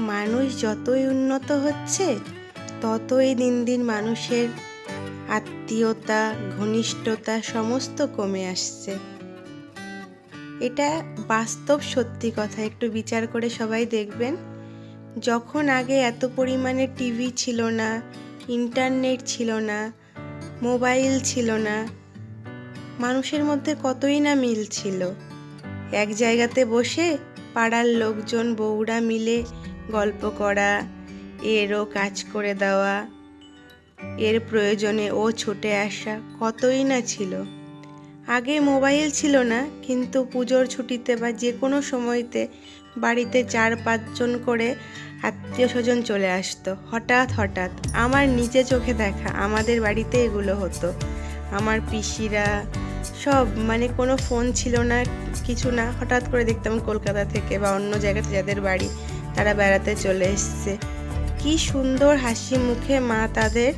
মানুষ যতই উন্নত হচ্ছে, ততই দিন দিন মানুষের আত্মীয়তা, ঘনিষ্ঠতা সমস্ত কমে আসছে। এটা বাস্তব সত্যি কথা, একটু বিচার করে সবাই দেখবেন। যখন আগে এত পরিমাণে টিভি ছিল না, ইন্টারনেট ছিল না, মোবাইল ছিল না, মানুষের মধ্যে কতই না মিল ছিল। এক জায়গাতে বসে পাড়ার লোকজন, বউরা মিলে গল্প করা, এরও কাজ করে দেওয়া। এর প্রয়োজনে ও ছুটে আসা কতই না ছিল। আগে মোবাইল ছিল না, কিন্তু পুজোর ছুটিতে বা যে কোনো সময়তে বাড়িতে চার পাঁচজন করে আত্মীয় স্বজন চলে আসতো। হঠাৎ হঠাৎ আমার নিজে চোখে দেখা, আমাদের বাড়িতে এগুলো হতো। আমার পিসিরা সব মানে কোনো ফোন ছিল না, কিছু না, হঠাৎ করে দেখতাম কলকাতা থেকে বা অন্য জায়গাতে যাদের বাড়ি তারা বেড়াতে চলে এসছে। কি সুন্দর হাসি মুখে মা তাদের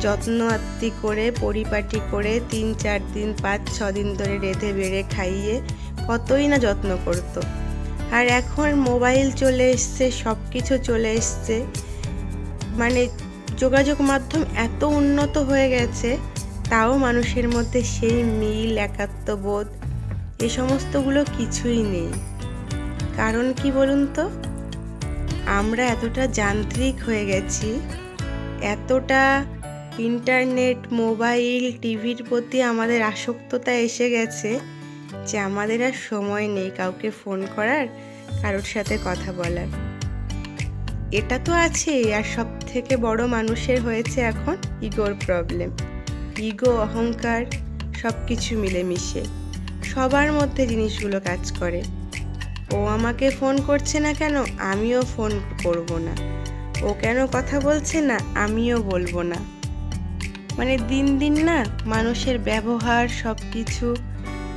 যত্ন আত্তি করে, পরিপাটি করে তিন, চার দিন, পাঁচ, ছ দিন ধরে রেঁধে বেড়ে খাইয়ে কতই না যত্ন করতো। আর এখন মোবাইল চলে এসছে সব কিছু চলে এসছে। মানে যোগাযোগ মাধ্যম এত উন্নত হয়ে গেছে, তাও মানুষের মধ্যে সেই মিল, একাত্মবোধ, এ সমস্তগুলো কিছুই নেই। কারণ কি বলুন তো? আমরা এতটা যান্ত্রিক হয়ে গেছি, এতটা ইন্টারনেট, মোবাইল, টিভির প্রতি আমাদের আসক্ততা এসে গেছে যে আমাদের আর সময় নেই কাউকে ফোন করার, কারোর সাথে কথা বলার। এটা তো আছেই, আর সব থেকে বড় মানুষের হয়েছে এখন ইগোর প্রবলেম। ইগো, অহংকার সব কিছু মিলেমিশে। সবার মধ্যে জিনিসগুলো কাজ করে। ও আমাকে ফোন করছে না কেন? আমিও ফোন করব না। ও কেন কথা বলছে না? আমিও বলব না। মানে দিন দিন না মানুষের ব্যবহার সব কিছু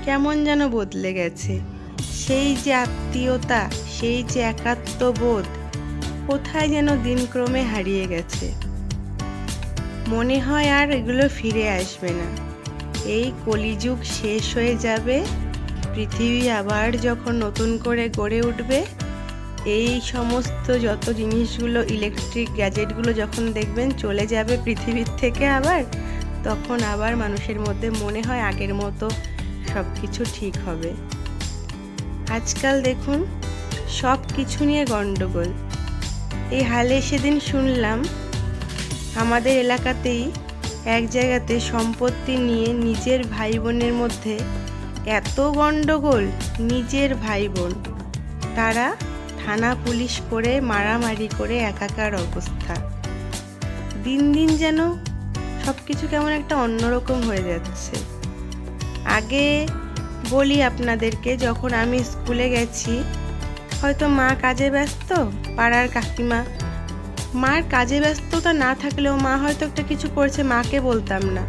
কেমন যেন বদলে গেছে। সেই যে আত্মীয়তা, সেই যে একাত্মবোধ কোথায় যেন দিনক্রমে হারিয়ে গেছে। মনে হয় আর এগুলো ফিরে আসবে না। এই কলিযুগ শেষ হয়ে যাবে। পৃথিবী আবার যখন নতুন করে গড়ে উঠবে, এই সমস্ত যত জিনিসগুলো ইলেকট্রিক গ্যাজেটগুলো যখন দেখবেন চলে যাবে পৃথিবীর থেকে আবার, তখন আবার মানুষের মধ্যে মনে হয় আগের মতো সব কিছু ঠিক হবে। আজকাল দেখুন সব কিছু নিয়ে গণ্ডগোল। এই হালে সেদিন শুনলাম, আমাদের এলাকাতেই এক জায়গাতে সম্পত্তি নিয়ে নিজের ভাই বোনের মধ্যে এত গণ্ডগোল নিজের ভাই বোন তারা থানা পুলিশ করে মারামারি করে একাকার অবস্থা। দিন দিন যেন সব কিছু কেমন একটা অন্যরকম হয়ে যাচ্ছে। আগে বলি আপনাদেরকে, যখন আমি স্কুলে গেছি, হয়তো মা কাজে ব্যস্ত, পাড়ার কাকিমা। মার কাজে ব্যস্ততা না থাকলেও মা হয়তো একটা কিছু করছে, মাকে বলতাম না।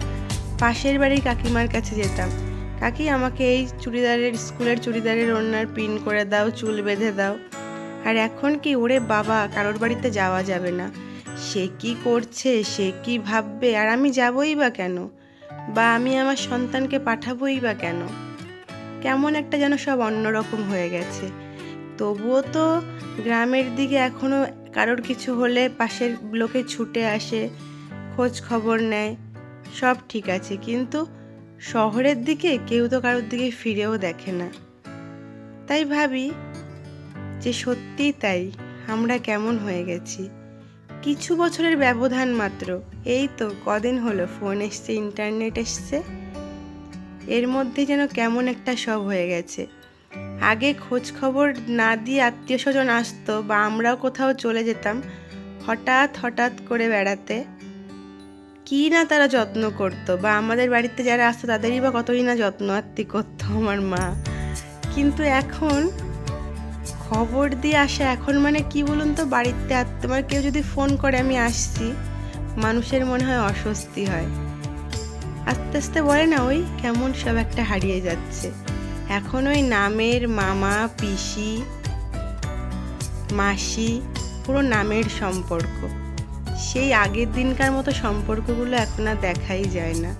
পাশের বাড়ির কাকিমার কাছে যেতাম। কাকি, আমাকে এই চুড়িদারের, স্কুলের চুড়িদারের ওড়নার পিন করে দাও, চুল বেঁধে দাও। আর এখন কি ওরে বাবা, কারোর বাড়িতে যাওয়া যাবে না। সে কি করছে, সে কি ভাববে, আর আমি যাবই বা কেন? বা আমি আমার সন্তানকে পাঠাবই বা কেন? কেমন একটা যেন সব অন্যরকম হয়ে গেছে। তবুও তো গ্রামের দিকে এখনও কারোর কিছু হলে পাশের লোকে ছুটে আসে, খোঁজ খবর নেয়, সব ঠিক আছে। কিন্তু শহরের দিকে কেউ তো কারোর দিকে ফিরেও দেখে না। তাই ভাবি যে সত্যিই তাই, আমরা কেমন হয়ে গেছি। কিছু বছরের ব্যবধান মাত্র, এই তো কদিন হলো ফোন এসছে, ইন্টারনেট এসছে। এর মধ্যে যেন কেমন একটা সব হয়ে গেছে। আগে খোঁজ খবর না দিয়ে আত্মীয় স্বজন আসতো বা আমরাও কোথাও চলে যেতাম, হঠাৎ হঠাৎ করে বেড়াতে। কি না তারা যত্ন করতো? বা আমাদের বাড়িতে যারা আসতো, তাদেরই বা কতই না যত্ন আত্মি করতো আমার মা। কিন্তু এখন খবর দিয়ে আসা, এখন মানে কি বলুন তো, বাড়িতে তোমার কেউ যদি ফোন করে, আমি আসছি। মানুষের মনে হয় অস্বস্তি হয়। আস্তে আস্তে বলে না, ওই কেমন সব একটা হারিয়ে যাচ্ছে। এখন ওই নামের মামা, পিসি, মাসি, পুরো নামের সম্পর্ক। সেই আগের দিনকার মতো সম্পর্কগুলো এখন আর দেখাই যায় না।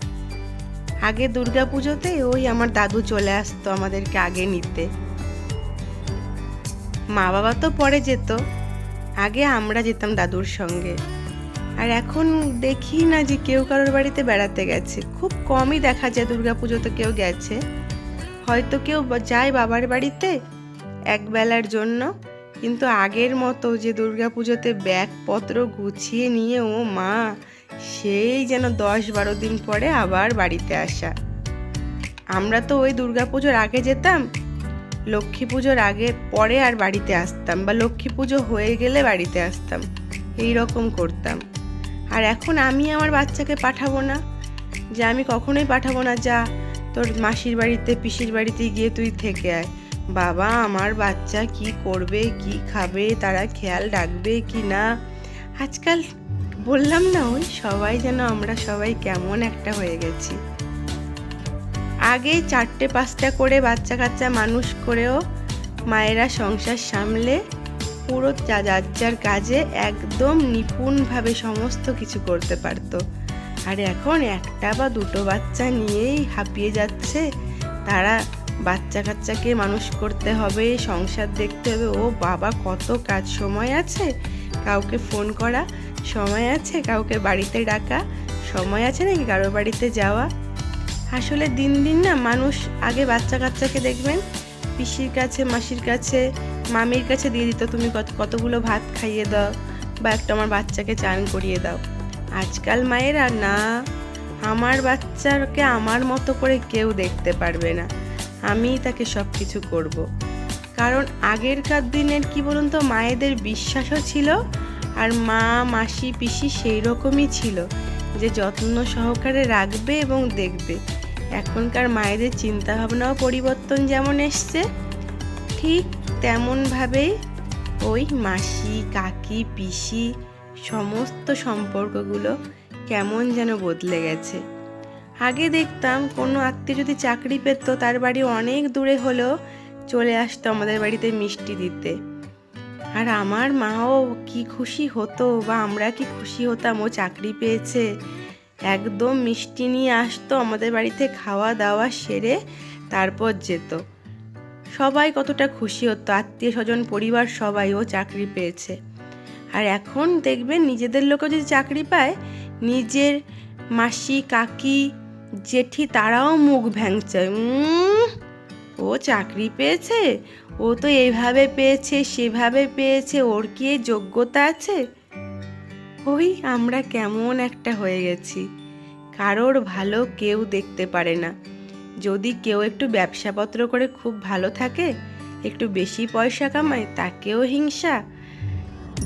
আগে দুর্গা পুজোতে ওই আমার দাদু চলে আসতো আমাদেরকে আগে নিতে। মা বাবা তো পরে যেত, আগে আমরা যেতাম দাদুর সঙ্গে। আর এখন দেখি না যে কেউ কারোর বাড়িতে বেড়াতে গেছে। খুব কমই দেখা যায় দুর্গাপুজোতে কেউ গেছে। হয়তো কেউ যায় বাবার বাড়িতে একবেলার জন্য। কিন্তু আগের মতো যে দুর্গা পুজোতে ব্যাগপত্র গুছিয়ে নিয়ে, ও মা, সেই যেন দশ বারো দিন পরে আবার বাড়িতে আসা। আমরা তো ওই দুর্গা পুজোর আগে যেতাম, লক্ষ্মী পুজোর আগে পরে আর বাড়িতে আসতাম বা লক্ষ্মী পুজো হয়ে গেলে বাড়িতে আসতাম, এই রকম করতাম। আর এখন আমি আমার বাচ্চাকে পাঠাবো না, যে আমি কখনোই পাঠাবো না, যা, তোর মাসির বাড়িতে, পিসির বাড়িতে গিয়ে তুই থেকে আয়। বাবা, আমার বাচ্চা কি করবে, কি খাবে, তারা খেয়াল রাখবে কি না? আজকাল বললাম না ওই, সবাই যেন আমরা সবাই কেমন একটা হয়ে গেছি। আগে চারটে পাঁচটা করে বাচ্চা কাচ্চা মানুষ করেও মায়েরা সংসার সামলে পুরো যার যার কাজে একদম নিপুণভাবে সমস্ত কিছু করতে পারতো। আর এখন একটা বা দুটো বাচ্চা নিয়েই হাঁপিয়ে যাচ্ছে, তারা বাচ্চা কাচ্চাকে মানুষ করতে হবে, সংসার দেখতে হবে। ও বাবা, কত কাজ সময় আছে? কাউকে ফোন করা, সময় আছে? কাউকে বাড়িতে ডাকা, সময় আছে নাকি কারোর বাড়িতে যাওয়া? আসলে দিন দিন না মানুষ আগে বাচ্চা কাচ্চাকে দেখবেন, পিসির কাছে, মাসির কাছে, মামির কাছে দিয়ে দিত, তুমি কত, কতগুলো ভাত খাইয়ে দাও বা একটা আমার বাচ্চাকে চান করিয়ে দাও। আজকাল মায়েরা না, আমার বাচ্চাকে আমার মতো করে কেউ দেখতে পারবে না। আমিই তাকে সব কিছু করব। কারণ আগেরকার দিনের কি বলুন তো, মায়েদের বিশ্বাসও ছিল আর মা, মাসি, পিসি সেই রকমই ছিল যে যত্ন সহকারে রাখবে এবং দেখবে এখনকার মায়েদের চিন্তাভাবনাও পরিবর্তন যেমন এসছে, ঠিক তেমনভাবেই ওই মাসি, কাকি, পিসি সমস্ত সম্পর্কগুলো কেমন যেন বদলে গেছে আগে দেখতাম কোনো আত্মীয় যদি চাকরি পেত, তার বাড়ি অনেক দূরে হলেও চলে আসতো আমাদের বাড়িতে মিষ্টি দিতে। আর আমার মাও কি খুশি হতো বা আমরা কি খুশি হতাম, ও চাকরি পেয়েছে। একদম মিষ্টি নিয়ে আসতো, আমাদের বাড়িতে খাওয়া দাওয়া সেরে তারপর যেত। সবাই কতটা খুশি হতো, আত্মীয় স্বজন, পরিবার সবাই, ও চাকরি পেয়েছে। আর এখন দেখবেন নিজেদের লোকও যদি চাকরি পায়, নিজের মাসি, কাকি জেঠি তারাও মুখ ভ্যাংচায় ও চাকরি পেয়েছে? ও তো এইভাবে পেয়েছে, সেভাবে পেয়েছে, ওর কি যোগ্যতা আছে? ওই আমরা কেমন একটা হয়ে গেছি। কারোর ভালো কেউ দেখতে পারে না। যদি কেউ একটু ব্যবসাপত্র করে খুব ভালো থাকে, একটু বেশি পয়সা কামায়, তাকেও হিংসা।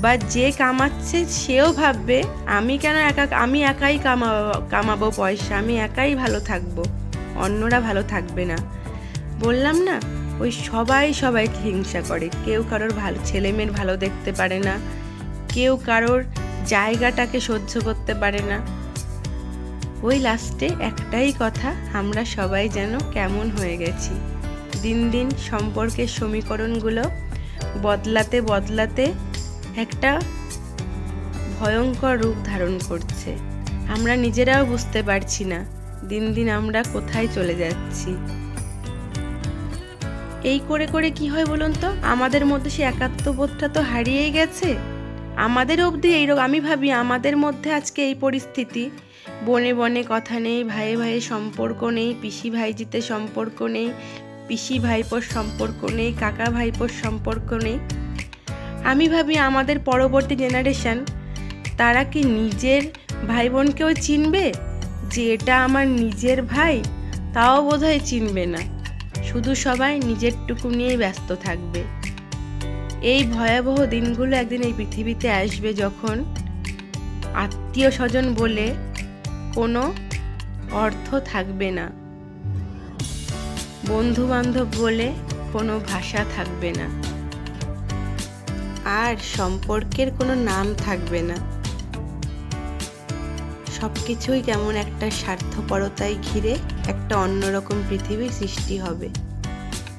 বা যে কামাচ্ছে সেও ভাববে, আমি কেন একা, আমি একাই কামাবো কামাবো পয়সা, আমি একাই ভালো থাকব, অন্যরা ভালো থাকবে না। বললাম না, ওই সবাই সবাইকে হিংসা করে, কেউ কারোর ভালো ছেলে মেয়ের ভালো দেখতে পারে না, কেউ কারোর জায়গাটাকে সহ্য করতে পারে না। ওই লাস্টে একটাই কথা, আমরা সবাই যেন কেমন হয়ে গেছি। দিন দিন সম্পর্কের সমীকরণগুলো বদলাতে বদলাতে একটা ভয়ঙ্কর রূপ ধারণ করছে। আমরা নিজেরাও বুঝতে পারছি না, দিন দিন আমরা কোথায় চলে যাচ্ছি। এই করে করে কি হয় বলুন তো? আমাদের মধ্যে সে একাত্মবোধটা তো হারিয়েই গেছে। আমাদের অবধি এইরকম আমি ভাবি আমাদের মধ্যে আজকে এই পরিস্থিতি। বনে বনে কথা নেই ভাইয়ে ভাইয়ে সম্পর্ক নেই, পিসি ভাইজিতে সম্পর্ক নেই, পিসি ভাইপোর সম্পর্ক নেই, কাকা ভাইপোর সম্পর্ক নেই। আমি ভাবি আমাদের পরবর্তী জেনারেশান তারা কি নিজের ভাই বোনকেও চিনবে? যে এটা আমার নিজের ভাই, তাও বোধহয় চিনবে না। শুধু সবাই নিজেরটুকু নিয়েই ব্যস্ত থাকবে। এই ভয়াবহ দিনগুলো একদিন এই পৃথিবীতে আসবে যখন আত্মীয় স্বজন বলে কোনো অর্থ থাকবে না। বন্ধু বান্ধব বলে কোনো ভাষা থাকবে না। আর সম্পর্কের কোনো নাম থাকবে না। সব কিছুই কেমন একটা স্বার্থপরতায় ঘিরে একটা অন্যরকম পৃথিবীর সৃষ্টি হবে।